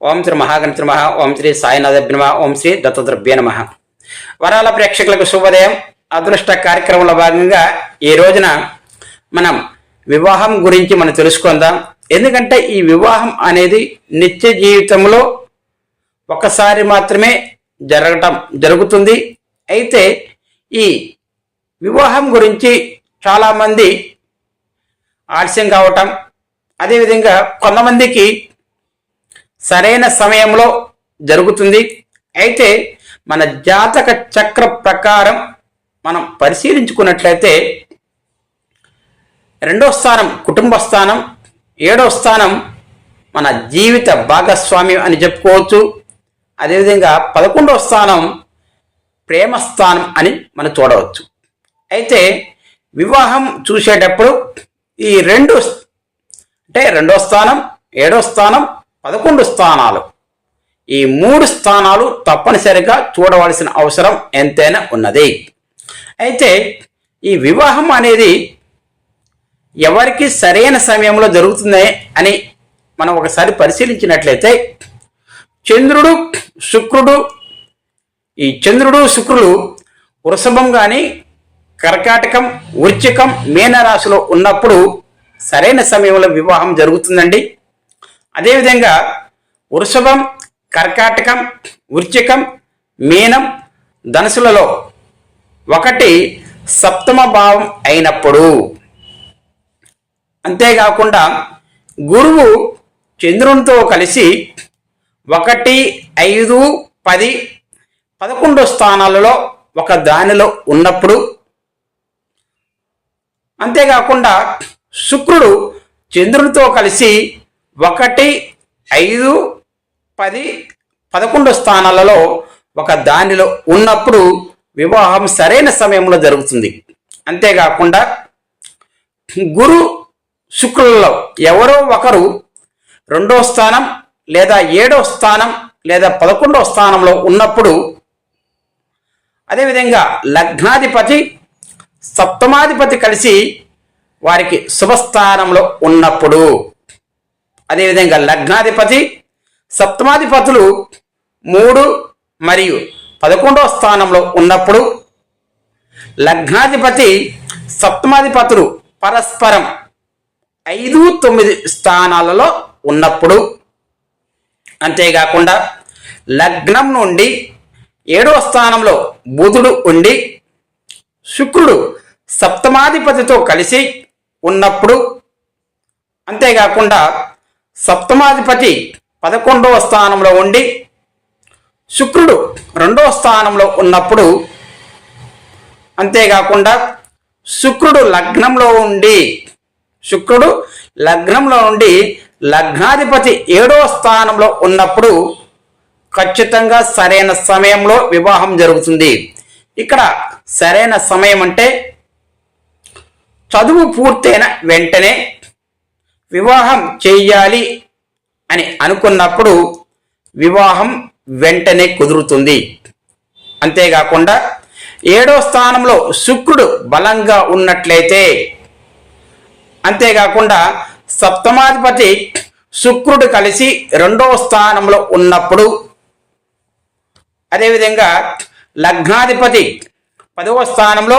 ఓం శ్రీ మహాగణిత నమ ఓం శ్రీ సాయినాథ నమ ఓం శ్రీ దత్తద్రభ్య నమ. వరాల ప్రేక్షకులకు శుభోదయం. అదృష్ట కార్యక్రమంలో భాగంగా ఈ రోజున మనం వివాహం గురించి మనం తెలుసుకుందాం. ఎందుకంటే ఈ వివాహం అనేది నిత్య జీవితంలో ఒకసారి మాత్రమే జరగటం జరుగుతుంది. అయితే ఈ వివాహం గురించి చాలామంది ఆలస్యం కావటం అదేవిధంగా కొంతమందికి సరైన సమయంలో జరుగుతుంది. అయితే మన జాతక చక్ర ప్రకారం మనం పరిశీలించుకున్నట్లయితే రెండో స్థానం కుటుంబ స్థానం ఏడో స్థానం మన జీవిత భాగస్వామ్యం అని చెప్పుకోవచ్చు. అదేవిధంగా పదకొండవ స్థానం ప్రేమ స్థానం అని మనం చూడవచ్చు. అయితే వివాహం చూసేటప్పుడు ఈ రెండు అంటే రెండో స్థానం ఏడో స్థానం పదకొండు స్థానాలు. ఈ మూడు స్థానాలు తప్పనిసరిగా చూడవలసిన అవసరం ఎంతైనా ఉన్నది. అయితే ఈ వివాహం అనేది ఎవరికి సరైన సమయంలో జరుగుతుంది అని మనం ఒకసారి పరిశీలించినట్లయితే చంద్రుడు శుక్రుడు ఈ చంద్రుడు శుక్రుడు వృషభం కానీ కర్కాటకం వృచ్చికం మీనరాశిలో ఉన్నప్పుడు సరైన సమయంలో వివాహం జరుగుతుందండి. అదేవిధంగా వృషభం కర్కాటకం వృచ్చికం మీనం ధనుసులలో ఒకటి సప్తమ భావం అయినప్పుడు. అంతేకాకుండా గురువు చంద్రునితో కలిసి ఒకటి ఐదు పది పదకొండు స్థానాలలో ఒక దానిలో ఉన్నప్పుడు. అంతేకాకుండా శుక్రుడు చంద్రునితో కలిసి ఒకటి ఐదు పది పదకొండు స్థానాలలో ఒక దానిలో ఉన్నప్పుడు వివాహం సరైన సమయంలో జరుగుతుంది. అంతేకాకుండా గురు శుక్రులలో ఎవరో ఒకరు రెండో స్థానం లేదా ఏడో స్థానం లేదా పదకొండో స్థానంలో ఉన్నప్పుడు అదేవిధంగా లగ్నాధిపతి సప్తమాధిపతి కలిసి వారికి శుభస్థానంలో ఉన్నప్పుడు అదేవిధంగా లగ్నాధిపతి సప్తమాధిపతులు మూడు మరియు పదకొండవ స్థానంలో ఉన్నప్పుడు లగ్నాధిపతి సప్తమాధిపతులు పరస్పరం ఐదు తొమ్మిది స్థానాలలో ఉన్నప్పుడు అంతేకాకుండా లగ్నం నుండి ఏడవ స్థానంలో బుధుడు ఉండి శుక్రుడు సప్తమాధిపతితో కలిసి ఉన్నప్పుడు అంతేకాకుండా సప్తమాధిపతి పదకొండవ స్థానంలో ఉండి శుక్రుడు రెండవ స్థానంలో ఉన్నప్పుడు అంతేకాకుండా శుక్రుడు లగ్నంలో ఉండి శుక్రుడు లగ్నంలో ఉండి లగ్నాధిపతి ఏడవ స్థానంలో ఉన్నప్పుడు ఖచ్చితంగా సరైన సమయంలో వివాహం జరుగుతుంది. ఇక్కడ సరైన సమయం అంటే చదువు పూర్తయిన వెంటనే వివాహం చేయాలి అని అనుకున్నప్పుడు వివాహం వెంటనే కుదురుతుంది. అంతేకాకుండా ఏడో స్థానంలో శుక్రుడు బలంగా ఉన్నట్లయితే అంతేకాకుండా సప్తమాధిపతి శుక్రుడు కలిసి రెండవ స్థానంలో ఉన్నప్పుడు అదేవిధంగా లగ్నాధిపతి పదవ స్థానంలో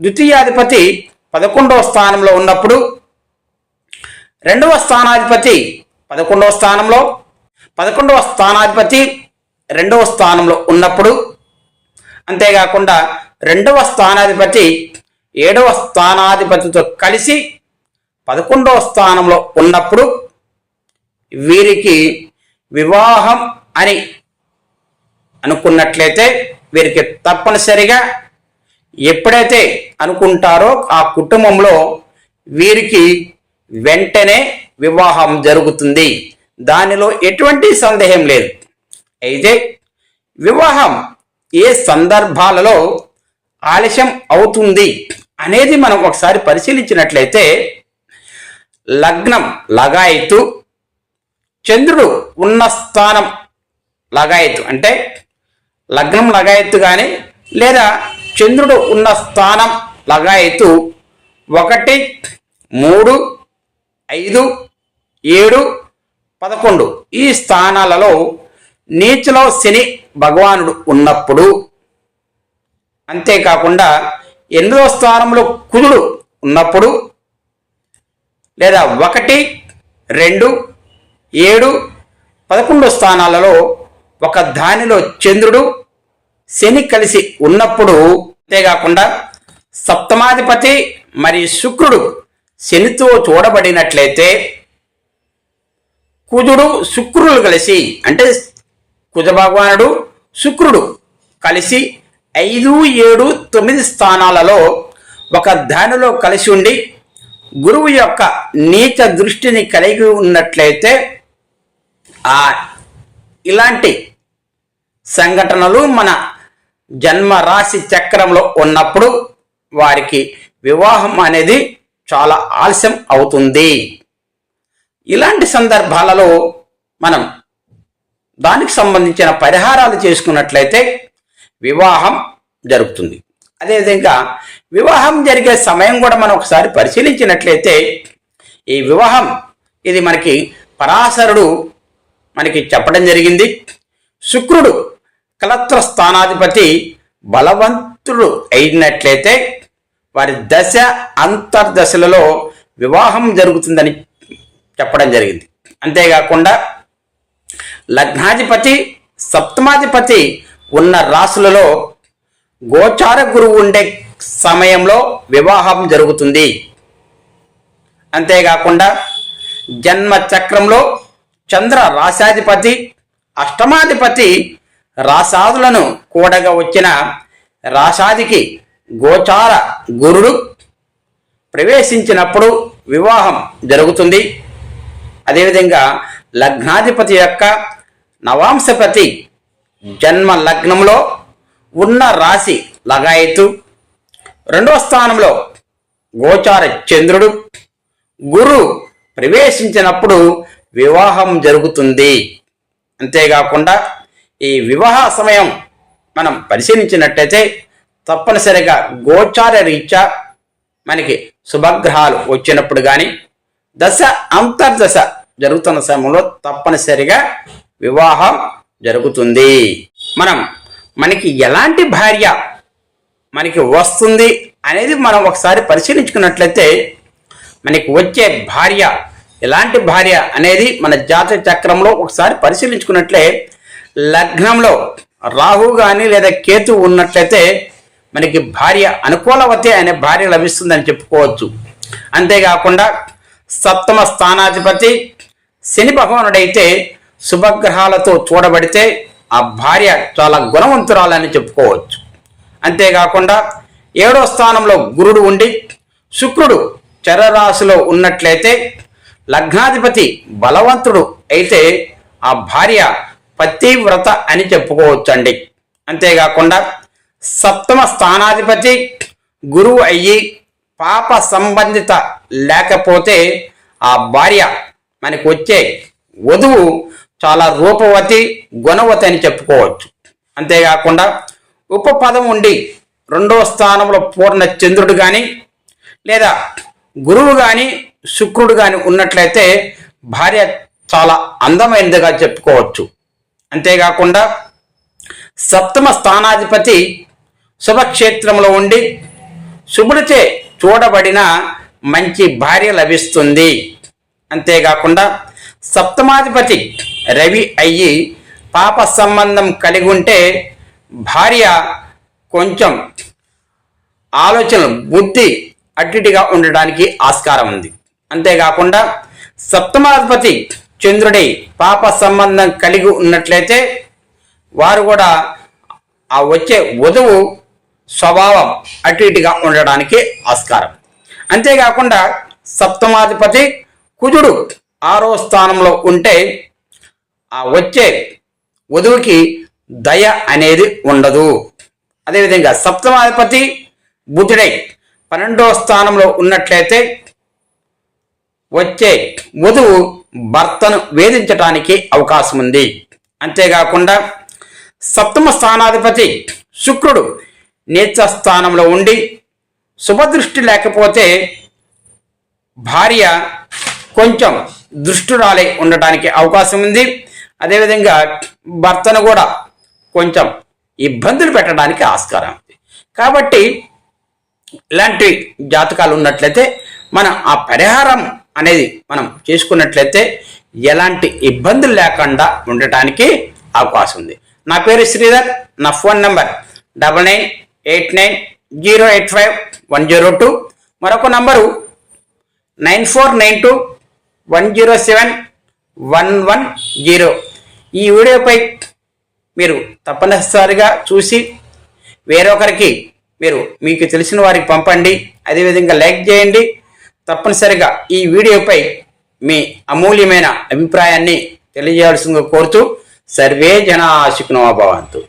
ద్వితీయాధిపతి పదకొండవ స్థానంలో ఉన్నప్పుడు రెండవ స్థానాధిపతి పదకొండవ స్థానంలో పదకొండవ స్థానాధిపతి రెండవ స్థానంలో ఉన్నప్పుడు అంతేకాకుండా రెండవ స్థానాధిపతి ఏడవ స్థానాధిపతితో కలిసి పదకొండవ స్థానంలో ఉన్నప్పుడు వీరికి వివాహం అని అనుకున్నట్లయితే వీరికి తప్పనిసరిగా ఎప్పుడైతే అనుకుంటారో ఆ కుటుంబంలో వీరికి వెంటనే వివాహం జరుగుతుంది. దానిలో ఎటువంటి సందేహం లేదు. అయితే వివాహం ఏ సందర్భాలలో ఆలస్యం అవుతుంది అనేది మనం ఒకసారి పరిశీలించినట్లయితే లగ్నం లగాయతు చంద్రుడు ఉన్న స్థానం లగాయతు అంటే లగ్నం లగాయత్తు కానీ లేదా చంద్రుడు ఉన్న స్థానం లగాయతు ఒకటి మూడు ఐదు ఏడు పదకొండు. ఈ స్థానాలలో నీచలో శని భగవానుడు ఉన్నప్పుడు అంతేకాకుండా ఎనిమిదవ స్థానంలో కుజుడు ఉన్నప్పుడు లేదా ఒకటి రెండు ఏడు పదకొండు స్థానాలలో ఒక దానిలో చంద్రుడు శని కలిసి ఉన్నప్పుడు అంతేకాకుండా సప్తమాధిపతి మరియు శుక్రుడు శనితో చూడబడినట్లయితే కుజుడు శుక్రులు కలిసి అంటే కుజ భగవానుడు శుక్రుడు కలిసి ఐదు ఏడు తొమ్మిది స్థానాలలో ఒక దానిలో కలిసి ఉండి గురువు యొక్క నీచ దృష్టిని కలిగి ఉన్నట్లయితే ఆ ఇలాంటి సంఘటనలు మన జన్మ రాశి చక్రంలో ఉన్నప్పుడు వారికి వివాహం అనేది చాలా ఆలస్యం అవుతుంది. ఇలాంటి సందర్భాలలో మనం దానికి సంబంధించిన పరిహారాలు చేసుకున్నట్లయితే వివాహం జరుగుతుంది. అదేవిధంగా వివాహం జరిగే సమయం కూడా మనం ఒకసారి పరిశీలించినట్లయితే ఈ వివాహం ఇది మనకి పరాశరుడు మనకి చెప్పడం జరిగింది. శుక్రుడు కలత్ర స్థానాధిపతి బలవంతుడు అయినట్లయితే వారి దశ అంతర్దశలలో వివాహం జరుగుతుందని చెప్పడం జరిగింది. అంతేకాకుండా లగ్నాధిపతి సప్తమాధిపతి ఉన్న రాసులలో గోచార గురువు ఉండే సమయంలో వివాహం జరుగుతుంది. అంతేకాకుండా జన్మ చక్రంలో చంద్ర రాశాధిపతి అష్టమాధిపతి రాసాదులను కూడగా వచ్చిన రాసాదికి గోచార గురుడు ప్రవేశించినప్పుడు వివాహం జరుగుతుంది. అదేవిధంగా లగ్నాధిపతి యొక్క నవాంశపతి జన్మ లగ్నంలో ఉన్న రాశి లగాయతు రెండవ స్థానంలో గోచార చంద్రుడు గురు ప్రవేశించినప్పుడు వివాహం జరుగుతుంది. అంతేకాకుండా ఈ వివాహ సమయం మనం పరిశీలించినట్టయితే తప్పనిసరిగా గోచార రీత్యా మనకి శుభగ్రహాలు వచ్చినప్పుడు కానీ దశ అంతర్దశ జరుగుతున్న సమయంలో తప్పనిసరిగా వివాహం జరుగుతుంది. మనం మనకి ఎలాంటి భార్య మనకి వస్తుంది అనేది మనం ఒకసారి పరిశీలించుకున్నట్లయితే మనకి వచ్చే భార్య ఎలాంటి భార్య అనేది మన జాతక చక్రంలో ఒకసారి పరిశీలించుకున్నట్లే లగ్నంలో రాహు కానీ లేదా కేతు ఉన్నట్లయితే మనకి భార్య అనుకూలవతే అనే భార్య లభిస్తుందని చెప్పుకోవచ్చు. అంతేకాకుండా సప్తమ స్థానాధిపతి శని భగవానుడైతే శుభగ్రహాలతో చూడబడితే ఆ భార్య చాలా గుణవంతురాలని చెప్పుకోవచ్చు. అంతేకాకుండా ఏడో స్థానంలో గురుడు ఉండి శుక్రుడు చరరాశిలో ఉన్నట్లయితే లగ్నాధిపతి బలవంతుడు అయితే ఆ భార్య పతివ్రత అని చెప్పుకోవచ్చండి. అంతేకాకుండా సప్తమ స్థానాధిపతి గురువు అయ్యి పాప సంబంధిత లేకపోతే ఆ భార్య మనకు వచ్చే వధువు చాలా రూపవతి గుణవతి అని చెప్పుకోవచ్చు. అంతేకాకుండా ఉపపదం ఉండి రెండో స్థానంలో పూర్ణ చంద్రుడు కానీ లేదా గురువు కానీ శుక్రుడు కానీ ఉన్నట్లయితే భార్య చాలా అందమైనదిగా చెప్పుకోవచ్చు. అంతేకాకుండా సప్తమ స్థానాధిపతి శుభక్షేత్రంలో ఉండి శుభుడిచే చూడబడిన మంచి భార్య లభిస్తుంది. అంతేకాకుండా సప్తమాధిపతి రవి అయ్యి పాప సంబంధం కలిగి ఉంటే భార్య కొంచెం ఆలోచనలు బుద్ధి అట్టిటిగా ఉండడానికి ఆస్కారం ఉంది. అంతేకాకుండా సప్తమాధిపతి చంద్రుడి పాప సంబంధం కలిగి ఉన్నట్లయితే వారు కూడా ఆ వచ్చే వధువు స్వభావం అటు ఇటుగా ఉండడానికి ఆస్కారం. అంతేకాకుండా సప్తమాధిపతి కుజుడు ఆరో స్థానంలో ఉంటే ఆ వచ్చే వధువుకి దయ అనేది ఉండదు. అదేవిధంగా సప్తమాధిపతి బుధుడై పన్నెండో స్థానంలో ఉన్నట్లయితే వచ్చే వధువు భర్తను వేధించటానికి అవకాశం ఉంది అంతేకాకుండా సప్తమ స్థానాధిపతి శుక్రుడు నీచ స్థానంలో ఉండి శుభదృష్టి లేకపోతే భార్య కొంచెం దృష్టిరాలై ఉండటానికి అవకాశం ఉంది. అదేవిధంగా భర్తను కూడా కొంచెం ఇబ్బందులు పెట్టడానికి ఆస్కారం ఉంది. కాబట్టి ఇలాంటి జాతకాలు ఉన్నట్లయితే మనం ఆ పరిహారం అనేది మనం చేసుకున్నట్లయితే ఎలాంటి ఇబ్బందులు లేకుండా ఉండటానికి అవకాశం ఉంది. నా పేరు శ్రీధర్ నా phone number double nine eight nine zero eight five one zero two. మరొక number nine four nine two one zero seven one one zero. ఈ వీడియోపై మీరు తప్పనిసరిగా చూసి వేరొకరికి మీరు మీకు తెలిసిన వారికి పంపండి. అదేవిధంగా లైక్ చేయండి. తప్పనిసరిగా ఈ వీడియోపై మీ అమూల్యమైన అభిప్రాయాన్ని తెలియజేయాల్సిందిగా కోరుతూ సర్వే జనా సుఖినో భవంతు.